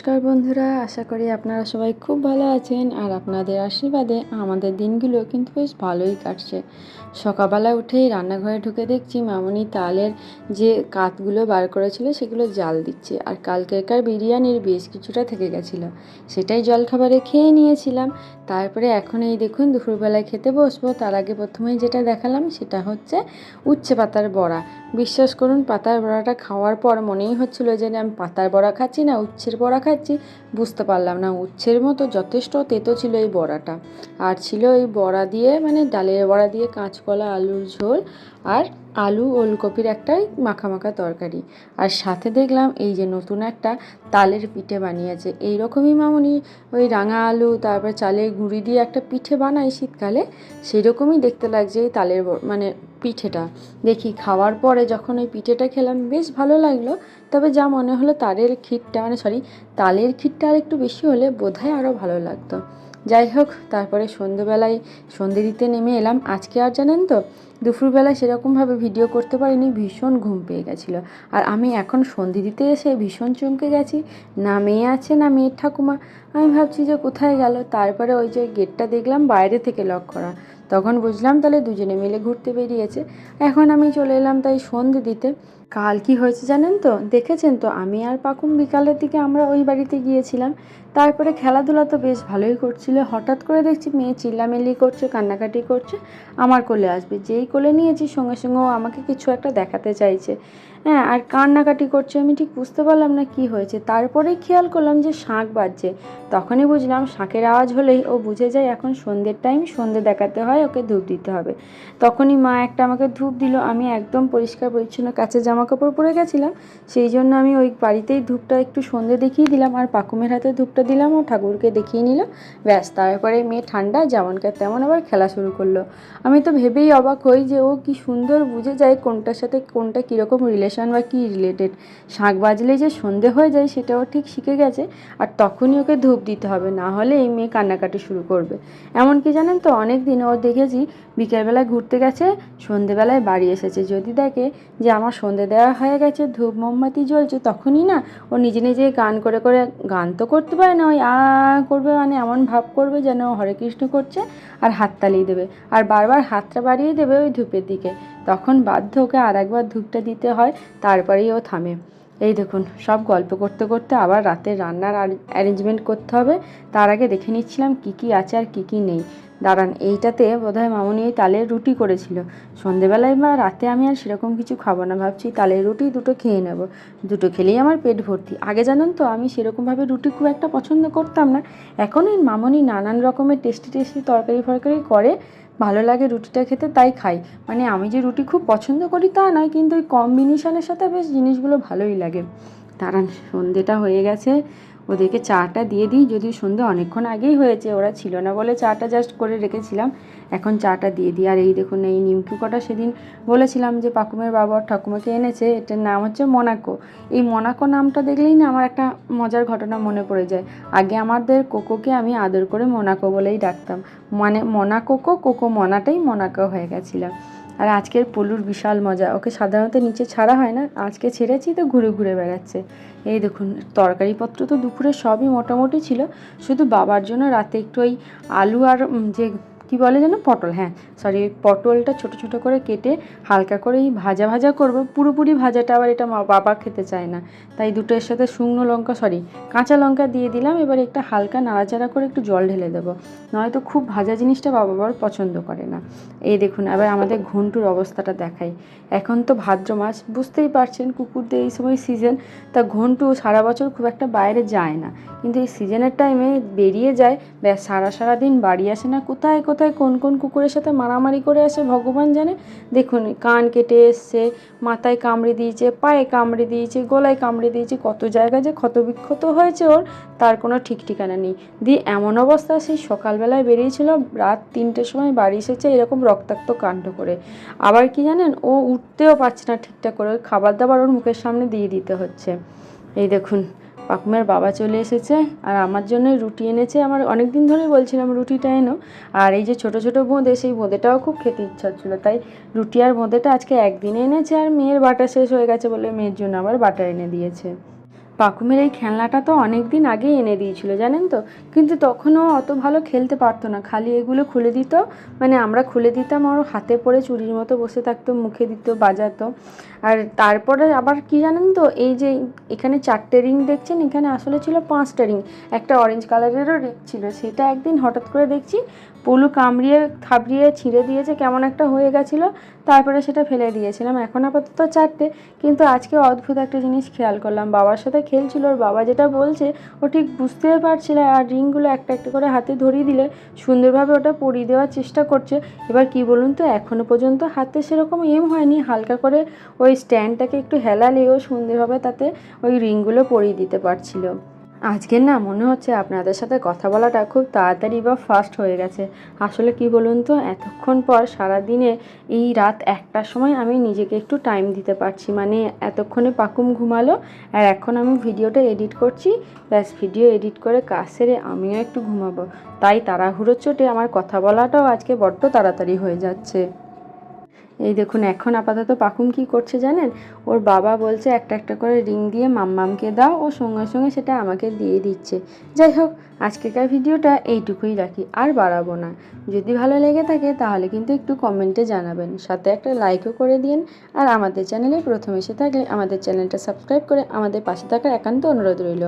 নমস্কার বন্ধুরা, আশা করি আপনারা সবাই খুব ভালো আছেন আর আপনাদের আশীর্বাদে আমাদের দিনগুলো কিন্তু বেশ ভালোই কাটছে। সকালবেলা উঠেই রান্নাঘরে ঢুকে দেখছি মামনি তালের যে কাতগুলো বার করেছিল সেগুলো জাল দিচ্ছে আর কালকেকার বিরিয়ানির বেশ কিছুটা থেকে গেছিল। সেটাই জলখাবারে খেয়ে নিয়েছিলাম। তারপরে এখন এই দেখুন দুপুরবেলায় খেতে বসবো। তার আগে প্রথমেই যেটা দেখালাম সেটা হচ্ছে উচ্ছে পাতার বড়া। বিশ্বাস করুন, পাতার বড়াটা খাওয়ার পর মনেই হচ্ছিল যে আমি পাতার বড়া খাচ্ছি না, উচ্ছের বড়া খাচ্ছি বুঝতে পারলাম না। উচ্ছের মতো যথেষ্ট তেতো ছিল এই বড়াটা। আর ছিল এই বড়া দিয়ে মানে ডালের বড়া দিয়ে কাঁচকলা, আলুর ঝোল আর আলু ওলকপির একটা মাখা তরকারি। আর সাথে দেখলাম এই যে নতুন একটা তালের পিঠে বানিয়েছে। এই রকমই মামনি ওই রাঙা আলু, তারপর চালের গুঁড়ি দিয়ে একটা পিঠে বানায় শীতকালে সেই রকমই দেখতে লাগছে এই তালের মানে পিঠেটা। দেখি খাওয়ার পরে যখন ওই পিঠেটা খেলাম, বেশ ভালো লাগল। তবে যা মনে হলো তালের ক্ষীরটা মানে সরি, তালের ক্ষীরটা আর একটু বেশি হলে বোধহয় আরও ভালো লাগতো। যাই হোক, তারপরে সন্ধেবেলায় সন্ধে দিতে নেমে এলাম। আজকে আর জানেন তো, দুপুরবেলায় সেরকমভাবে ভিডিও করতে পারিনি, ভীষণ ঘুম পেয়ে গেছিল। আর আমি এখন সন্ধে দিতে এসে ভীষণ চমকে গেছি। না মেয়ে আছে, না মেয়ের ঠাকুমা। আমি ভাবছি যে কোথায় গেল? তারপরে ওই যে গেটটা দেখলাম, বাইরে থেকে লক করা। তখন বুঝলাম তাহলে দুজনে মিলে ঘুরতে বেরিয়েছে। এখন আমি চলে এলাম তাই সন্ধে দিতে। কাল কি হয়েছে জানেন তো? দেখেছেন তো? আমি আর পাকুম বিকালের দিকে আমরা ওই বাড়িতে গিয়েছিলাম। তারপরে খেলাধুলা তো বেশ ভালোই করছিল। হঠাৎ করে দেখছি মেয়ে চিল্লামিল্লি করছে, কান্নাকাটি করছে, আমার কোলে আসবে। যেই কোলে নিয়েছি, সঙ্গে সঙ্গে ও আমাকে কিছু একটা দেখাতে চাইছে। হ্যাঁ আর কান্নাকাটি করছে, আমি ঠিক বুঝতে পারলাম না কি হয়েছে। তারপরেই খেয়াল করলাম যে শাঁখ বাজছে। তখনই বুঝলাম শাঁখের আওয়াজ হলেই ও বুঝে যায় এখন সন্ধ্যের টাইম সন্ধ্যে দেখাতে হয়, ওকে ধূপ দিতে হবে। তখনই মা একটা আমাকে ধূপ দিল, আমি একদম পরিষ্কার, পরিচ্ছন্ন কাছে জামা কাপড় পরে গেছিলাম। সেই জন্য আমি ওই বাড়িতেই ধূপটা একটু সন্ধে দেখিয়ে দিলাম, আর পাকুমের হাতে ধূপটা দিলাম, ও ঠাকুরকে দেখিয়ে নিল। ব্যাস, তারপরে মেয়ে ঠান্ডা যেমনকার তেমন আবার খেলা শুরু করল। আমি তো ভেবেই অবাক হই যে ও কি সুন্দর বুঝে যায় কোনটার সাথে কোনটা কীরকম রিলেশন বা কী রিলেটেড শাঁখ বাজলেই যে সন্ধে হয়ে যায় সেটাও ঠিক শিখে গেছে, আর তখনই ওকে ধূপ দিতে হবে, না হলে এই মেয়ে কান্নাকাটি শুরু করবে। এমনকি জানেন তো অনেক দিন ও দেখেছি বিকেলবেলায় ঘুরতে গেছে, সন্ধেবেলায় বাড়ি এসেছে। যদি দেখে যে আমার সন্ধে দেওয়া হয়ে গেছে, ধূপ মোমবাতি জ্বলছে, তখনই না ও নিজে নিজে গান করে করে, গান তো করতে পারে না, ওই আ করবে মানে এমন ভাব করবে যেন হরে কৃষ্ণ করছে আর হাততালি দেবে। আর বারবার হাতটা বাড়িয়ে দেবে ওই ধূপের দিকে। তখন বাধ্য ওকে আর একবার ধূপটা দিতে হয়, তারপরেই ও থামে। এই দেখুন, সব গল্প করতে করতে আবার রাতে রান্নার অ্যারেঞ্জমেন্ট করতে হবে। তার আগে দেখে নিচ্ছিলাম কী কী আছে আর কী কী নেই। দাঁড়ান, এইটাতে বোধহয় মামনি এই তালের রুটি করেছিল। সন্ধেবেলায় বা রাতে আমি আর সেরকম কিছু খাব না, ভাবছি তালের রুটি দুটো খেয়ে নেব। দুটো খেলেই আমার পেট ভর্তি। আগে জানেন তো, আমি সেরকমভাবে রুটি খুব একটা পছন্দ করতাম না। এখন এই মামনি নানান রকমের টেস্টি টেস্টি তরকারি ফরকারি করে ভালো লাগে রুটিটা খেতে, তাই খাই। মানে আমি যে রুটি খুব পছন্দ করি তা নয়, কিন্তু ওই কম্বিনেশনের সাথে বেশ জিনিসগুলো ভালোই লাগে। তারা সন্ধেটা হয়ে গেছে। ওদেরকে চাটা দিয়ে দিই যদি সন্ধে অনেকক্ষণ আগেই হয়েছে, ওরা ছিল না বলে চাটা জাস্ট করে রেখেছিলাম। এখন চাটা দিয়ে দিই। আর এই দেখুন, এই নিমকি কটা সেদিন বলেছিলাম যে, পাকুমের বাবা ঠাকুমাকে এনেছে, এটার নাম হচ্ছে মোনাকো। এই মোনাকো নামটা দেখলেই না আমার একটা মজার ঘটনা মনে পড়ে যায়। আগে আমাদের কোকোকে আমি আদর করে মোনাকো বলেই ডাকতাম। মানে মোনাকোকো কোকো মনাটাই মোনাকো হয়ে গেছিলাম। আর আজকের পলুর বিশাল মজা। ওকে সাধারণত নিচে ছাড়া হয় না, আজকে ছেড়েছি তো ঘুরে ঘুরে বেড়াচ্ছে। এই দেখুন, তরকারিপত্র তো দুপুরে সবই মোটামুটি ছিল, শুধু বাবার জন্য রাতে একটু ওই আলু আর যে কি বলে যেন? পটল হ্যাঁ সরি পটলটা ছোট ছোট করে কেটে হালকা করে এই ভাজা ভাজা করব। পুরোপুরি ভাজাটা আবার এটা বাবা খেতে চায় না। তাই দুটো এর সাথে শুকনো লঙ্কা সরি কাঁচা লঙ্কা দিয়ে দিলাম। এবার একটা হালকা নাড়াচাড়া করে একটু জল ঢেলে দেবো। নয়তো খুব ভাজা জিনিসটা বাবা বাবার পছন্দ করে না। এই দেখুন এবার আমাদের ঘন্টুর অবস্থাটা দেখাই। এখন তো ভাদ্র মাস, বুঝতেই পারছেন কুকুরদের এই সময় সিজন তা ঘন্টু সারা বছর খুব একটা বাইরে যায় না। কিন্তু এই সিজনের টাইমে বেরিয়ে যায় সারা সারা দিন বাড়ি আসে না, কোথায় কোথায় কোন কোন কুকুরের সাথে মারামারি করে আসে ভগবান জানে? দেখুন, কান কেটে এসছে, মাথায় কামড়ে দিয়েছে, পায়ে কামড়ে দিয়েছে, গলায় কামড়ে দিয়েছে, কত জায়গায় যে ক্ষত বিক্ষত হয়েছে ওর, তার কোনো ঠিক ঠিকানা নেই। দিয়ে এমন অবস্থা, সেই সকালবেলায় বেরিয়েছিল, রাত তিনটের সময় বাড়ি এসেছে এরকম রক্তাক্ত কাণ্ড করে। আবার কি জানেন, ও উঠতেও পারছে না ঠিকঠাক করে খাবার দাবার ওর মুখের সামনে দিয়ে দিতে হচ্ছে। এই দেখুন পাকুমের বাবা চলে এসেছে আর আমার জন্য রুটি এনেছে। আমার অনেক দিন ধরেই বলছিলাম রুটিটা এনো। আর এই যে ছোট ছোট বোঁদে, সেই বোঁদেটাও খুব খেতে ইচ্ছা হচ্ছিল। তাই রুটি আর বোঁদেটা আজকে একদিনে এনেছে আর মেয়ের বাটা শেষ হয়ে গেছে বলে মেয়ের জন্য আবার বাটা এনে দিয়েছে। পাকুমের এই খেলনাটা তো অনেক দিন আগেই এনে দিয়েছিল, জানেন তো? কিন্তু তখনও অত ভালো খেলতে পারতো না। খালি এগুলো খুলে দিত মানে আমরা খুলে দিতাম আর ও হাতে পড়ে চুরির মতো বসে থাকতো, মুখে দিত, বাজাতো। আর তারপরে আবার কি জানেন তো, এই যে এখানে চারটে রিং দেখছেন? এখানে আসলে ছিল পাঁচটা রিং। একটা অরেঞ্জ কালারেরও রিং ছিল। সেটা একদিন হঠাৎ করে দেখছি, পলু কামড়িয়ে, থাবড়িয়ে ছিঁড়ে দিয়েছে, কেমন একটা হয়ে গেছিল। তারপরে সেটা ফেলে দিয়েছিলাম। এখন আপাতত চারটে। কিন্তু আজকে অদ্ভুত একটা জিনিস খেয়াল করলাম। বাবার সাথে খেলছিল, ওর বাবা যেটা বলছে, ও ঠিক বুঝতে পারছিল আর রিংগুলো একটা একটা করে হাতে ধরিয়ে দিলে সুন্দরভাবে ওটা পরিয়ে দেওয়ার চেষ্টা করছে। এবার কি বলুন তো এখনও পর্যন্ত হাতে সেরকম এম হয়নি। হালকা করে ওই স্ট্যান্ডটাকে একটু হেলালেও সুন্দরভাবে তাতে ওই রিংগুলো পরিয়ে দিতে পারছিল। আজকের না মনে হচ্ছে আপনাদের সাথে কথা বলাটা খুব তাড়াতাড়ি বা ফাস্ট হয়ে গেছে। আসলে কি বলুন তো, এতক্ষণ পর সারা দিনে এই রাত একটার সময় আমি নিজেকে একটু টাইম দিতে পারছি। মানে এতক্ষণে পাকুম ঘুমালো আর এখন আমি ভিডিওটা এডিট করছি। ব্যাস ভিডিও এডিট করে কাজ সেরে আমিও একটু ঘুমাবো। তাই তাড়াহুড়োর চোটে আমার কথা বলাটাও আজকে বড্ড তাড়াতাড়ি হয়ে যাচ্ছে। এই দেখুন, এখন আপাতত পাকুম কি করছে জানেন? ওর বাবা বলছে, একটা একটা করে রিং দিয়ে মাম্মামকে দাও, ও সঙ্গে সঙ্গে সেটা আমাকে দিয়ে দিচ্ছে। যাই হোক, আজকেকার ভিডিওটা এইটুকুই রাখি, আর বাড়াবো না। যদি ভালো লেগে থাকে, তাহলে কিন্তু একটু কমেন্টে জানাবেন। সাথে একটা লাইকও করে দিন, আর আমাদের চ্যানেলে প্রথম এসে থাকলে আমাদের চ্যানেলটা সাবস্ক্রাইব করে আমাদের পাশে থাকার একান্ত অনুরোধ রইল।